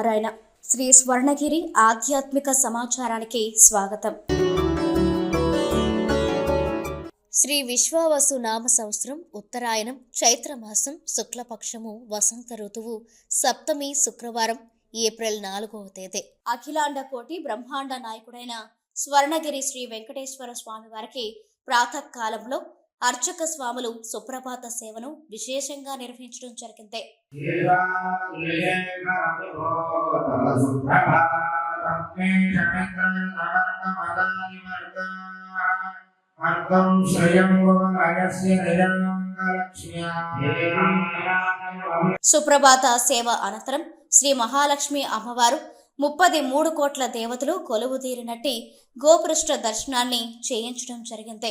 నారాయణ. శ్రీ స్వర్ణగిరి ఆధ్యాత్మిక సమాచారానికి స్వాగతం. శ్రీ విశ్వావసు నామ సంవత్సరం ఉత్తరాయణం చైత్రమాసం శుక్లపక్షము వసంత ఋతువు సప్తమి శుక్రవారం ఏప్రిల్ నాలుగవ తేదీ. అఖిలాండ కోటి బ్రహ్మాండ నాయకుడైన స్వర్ణగిరి శ్రీ వెంకటేశ్వర స్వామి వారికి ప్రాతకాలంలో అర్చక స్వాములు సుప్రభాత సేవను విశేషంగా నిర్వహించడం జరిగింది. అర్థం సుప్రభాత సేవ అనంతరం శ్రీ మహాలక్ష్మి అమ్మవారు ముప్పది మూడు కోట్ల దేవతలు కొలువు తీరినట్టి గోపృష్ఠ దర్శనాన్ని చేయించడం జరిగింది.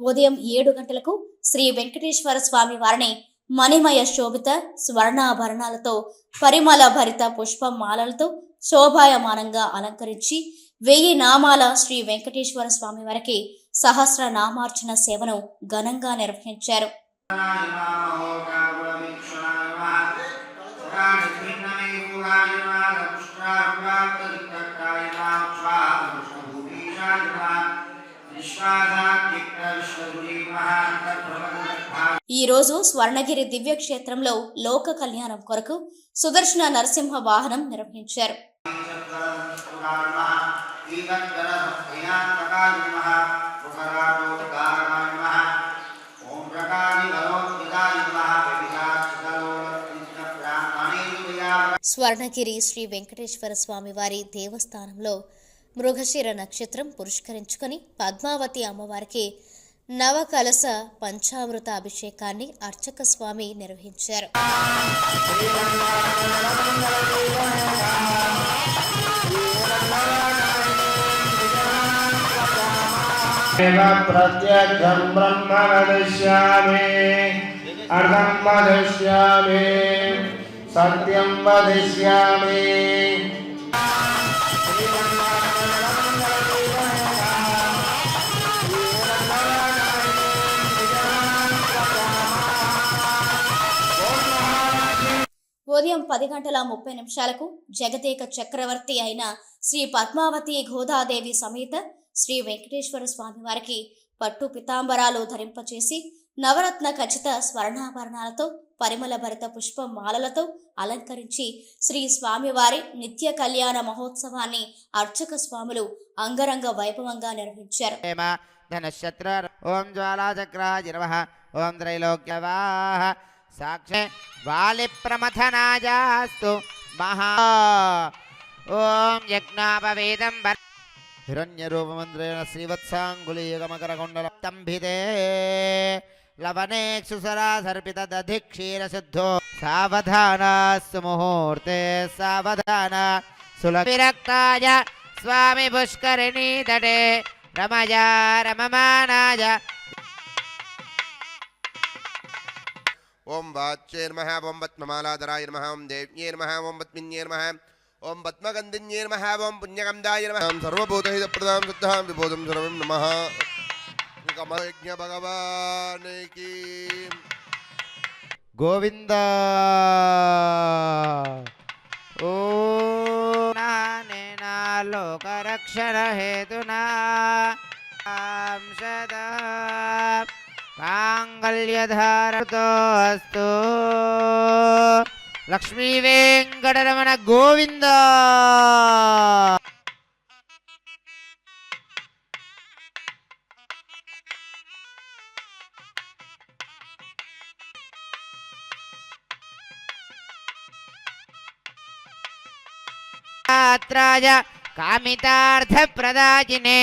ఉదయం ఏడు గంటలకు శ్రీ వెంకటేశ్వర స్వామి వారిని మణిమయ శోభిత స్వర్ణాభరణాలతో పరిమళ భరిత పుష్పమాలలతో శోభాయమానంగా అలంకరించి వెయ్యి నామాల శ్రీ వెంకటేశ్వర స్వామి వారికి సహస్ర నామార్చన సేవను ఘనంగా నిర్వహించారు ఈ రోజు స్వర్ణగిరి దివ్య క్షేత్రంలో లోక కళ్యాణం కొరకు సుదర్శన నరసింహ వాహనం నిర్వహించారు. స్వర్ణగిరి శ్రీ వెంకటేశ్వర స్వామి వారి దేవస్థానంలో మృగశిర నక్షత్రం పురస్కరించుకొని పద్మావతి అమ్మవారికి నవకలస పంచామృత అభిషేకాన్ని అర్చక స్వామి నిర్వహించారు. ప్రత్యక్షం బ్రహ్మ వదిష్యామి అర్థం వదిష్యామి సత్యం వదిష్యామి ఉదయం పది గంటల ముప్పై నిమిషాలకు జగదేక చక్రవర్తి అయిన శ్రీ పద్మావతి గోదాదేవి సమేత శ్రీ వెంకటేశ్వర స్వామి వారికి పట్టు పితాంబరాలు ధరింపచేసి నవరత్న ఖచ్చిత స్వర్ణాభరణాలతో పరిమళ భరిత పుష్ప మాలలతో అలంకరించి శ్రీ స్వామివారి నిత్య కళ్యాణ మహోత్సవాన్ని అర్చక స్వాములు అంగరంగ వైభవంగా నిర్వహించారు. ఓం జ్వాలాచక్రాయ ఓం త్రైలోక్యవాహ. साक्षे वालिप्रमथनाजास्तु महा ॐ यज्ञापवेदं हिरण्यरूपमन्त्रेण श्रीवत्साङ्गुलीयगमकरकुण्डलं तम्भिते लवनेक्षु सरासर्पितदधिक्षीरशुद्धो सावधाना सुमुहूर्ते सावधाना सुलभिरक्ताय स्वामिपुष्करिणीतटे रमया रममानाय ఓం వాచ్యే నమ ఓం పద్మమాలాధరాయ నమ ఓం దేవ్యే నమ ఓం పద్మిన్యే నమ ఓం పద్మగంధిన్యే నమ ఓం పుణ్యగంధాయ నమ ఓం సర్వభూతహితప్రదాం శుద్ధాం విబోధం సర్వం నమ కమయజ్ఞ భగవానికి గోవింద ఓ నానేనా లోకరక్షణ హేతునా అంశదా మాంగళ్యధారతో అస్తు లక్ష్మీ వెంకటరమణ గోవింద యాత్రాయ కామితార్థప్రదాచినే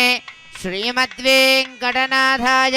శ్రీమద్వేంకటనాథాయ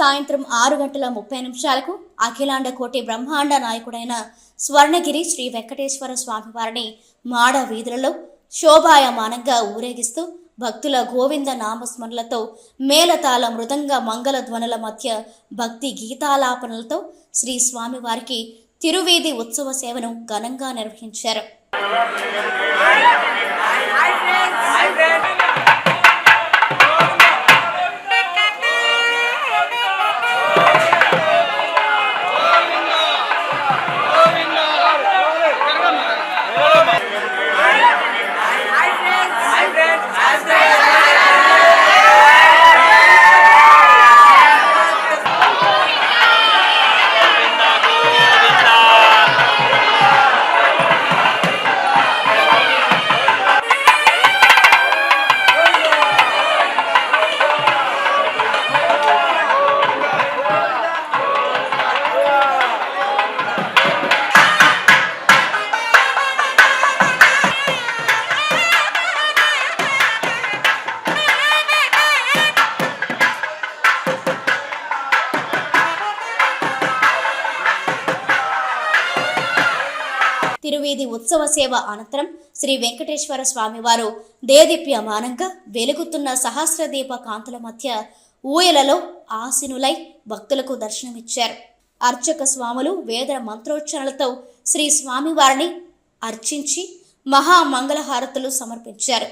సాయంత్రం ఆరు గంటల ముప్పై నిమిషాలకు అఖిలాండ కోటి బ్రహ్మాండ నాయకుడైన స్వర్ణగిరి శ్రీ వెంకటేశ్వర స్వామివారిని మాడ వీధులలో శోభాయమానంగా ఊరేగిస్తూ భక్తుల గోవింద నామస్మరణలతో మేళతాళ మృదంగ మంగళ ధ్వనుల మధ్య భక్తి గీతాలాపనలతో శ్రీ స్వామివారికి తిరువీధి ఉత్సవ సేవను ఘనంగా నిర్వహించారు. తిరువీధి ఉత్సవ సేవ అనంతరం శ్రీ వెంకటేశ్వర స్వామివారు దేదీప్యమానంగా వెలుగుతున్న సహస్రదీప కాంతుల మధ్య ఊయలలో ఆసినులై భక్తులకు దర్శనమిచ్చారు. అర్చక స్వాములు వేద మంత్రోచ్చరణలతో శ్రీ స్వామివారిని అర్చించి మహామంగళహారతులు సమర్పించారు.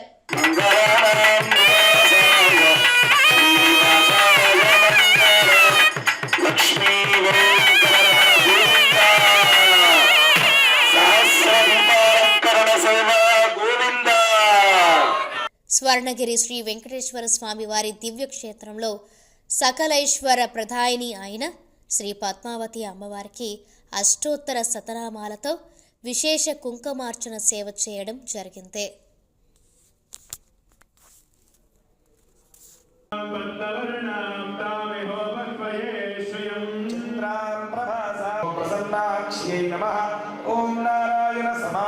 స్వర్ణగిరి శ్రీ వెంకటేశ్వర స్వామి వారి దివ్యక్షేత్రంలో సకలైశ్వర ప్రధాయిని అయిన శ్రీ పద్మావతి అమ్మవారికి అష్టోత్తర సతనామాలతో విశేష కుంకుమార్చన సేవ చేయడం జరిగింది. ఓం నారాయణ సమా